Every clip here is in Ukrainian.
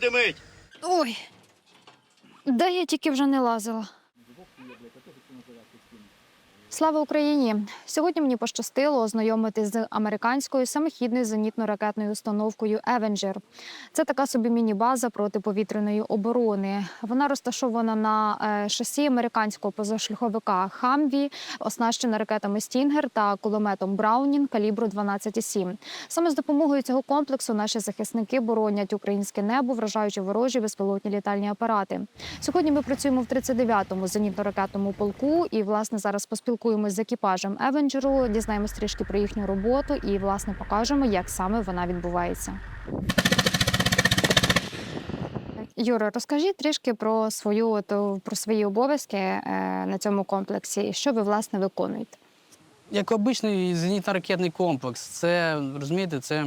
димить. Ой. Де я тільки вже не лазила. Слава Україні! Сьогодні мені пощастило ознайомитись з американською самохідною зенітно-ракетною установкою Avenger. Це така собі міні-база протиповітряної оборони. Вона розташована на е, шасі американського позашляховика Хамві, оснащена ракетами Стінгер та кулеметом Браунінг калібру 12,7. Саме з допомогою цього комплексу наші захисники боронять українське небо, вражаючи ворожі безпілотні літальні апарати. Сьогодні ми працюємо в 39-му зенітно-ракетному полку, і власне зараз поспілкуємось з екіпажем Евенджеру, дізнаємось трішки про їхню роботу і власне покажемо, як саме вона відбувається. Юра, розкажіть трішки про свою про свої обов'язки е, на цьому комплексі і що ви власне виконуєте. Як обичний зенітно-ракетний комплекс, це розумієте, це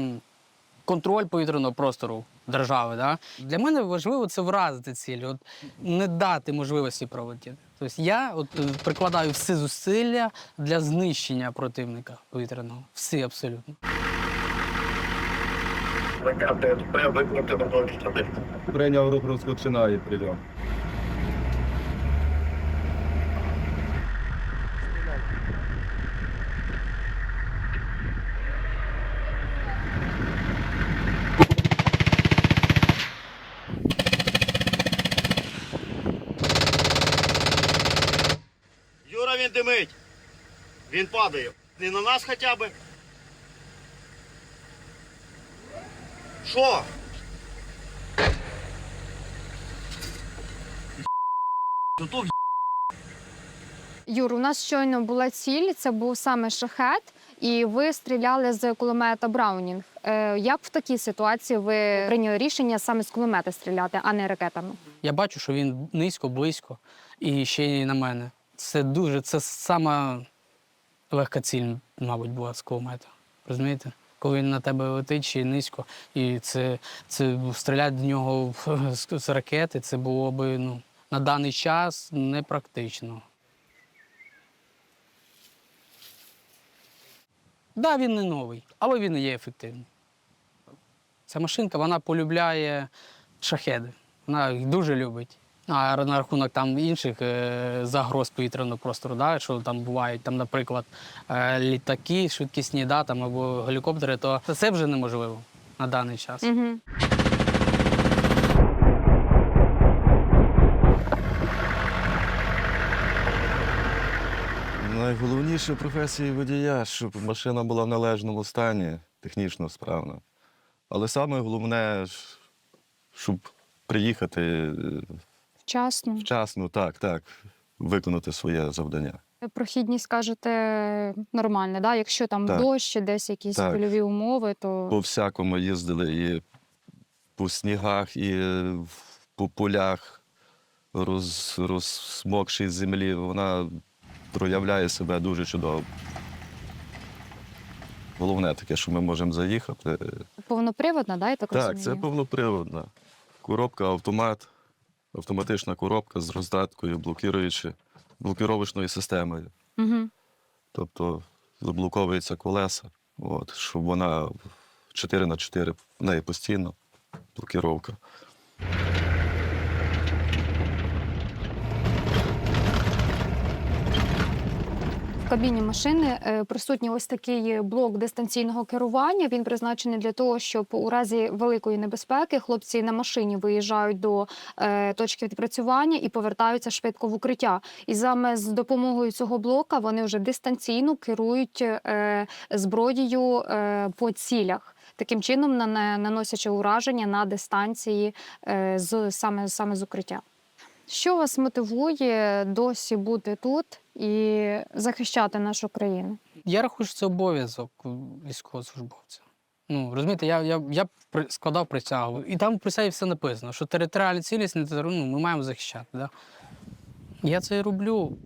контроль повітряного простору держави. Да? Для мене важливо це вразити цілі, от не дати можливості пролетіти. Тобто я от е, прикладаю всі зусилля для знищення противника повітряного. Всі абсолютно. Прийняв рух розпочинає прийом. Юра, він димить. Він падає. Не на нас хоча б. Що? Ну то в Юр, у нас щойно була ціль, це був саме шахет, і ви стріляли з кулемета Браунінг. Е, як в такій ситуації ви прийняли рішення саме з кулемета стріляти, а не ракетами? Я бачу, що він низько, близько і ще й на мене. Це дуже, це сама легка ціль, мабуть, була з кулемета. Розумієте? Коли він на тебе летить ще й низько, і це, це стріляти в нього з ракети, це було би ну, на даний час непрактично. Так, да, він не новий, але він є ефективний. Ця машинка вона полюбляє шахеди. Вона їх дуже любить. А на рахунок там інших е, загроз повітряного простору, да, що там бувають, там, наприклад, е, літаки швидкісні, да, там, або гелікоптери, то це вже неможливо на даний час. Угу. Найголовніше в професії водія, щоб машина була в належному стані, технічно справна. Але саме головне, щоб приїхати е, Вчасно. вчасно, так, так, виконати своє завдання. Прохідність кажете нормальна, да? Якщо там Так. дощ, десь якісь Так. польові умови, то По всякому їздили і по снігах, і по полях роз, розсмокшій землі. Вона проявляє себе дуже чудово. Головне таке, що ми можемо заїхати. повноприводна, да, я так, Так, розумію? це повноприводна. Коробка, автомат, автоматична коробка з роздаткою, блокіруючи, блокировочною системою. Угу. Тобто заблоковується колеса, от, щоб вона 4 на 4 в неї постійно блокировка. Кабіні машини е, присутній ось такий блок дистанційного керування. Він призначений для того, щоб у разі великої небезпеки хлопці на машині виїжджають до е, точки відпрацювання і повертаються швидко в укриття. І саме з допомогою цього блока вони вже дистанційно керують е, зброєю по цілях. Таким чином, наносячи ураження на дистанції з саме, саме з укриття. Що вас мотивує досі бути тут і захищати нашу країну? Я рахую, що це обов'язок військовослужбовця. Ну, розумієте, я, я, я складав присягу, і там в присягі все написано, що територіальна цілісність ну, ми маємо захищати. Да? Я це роблю.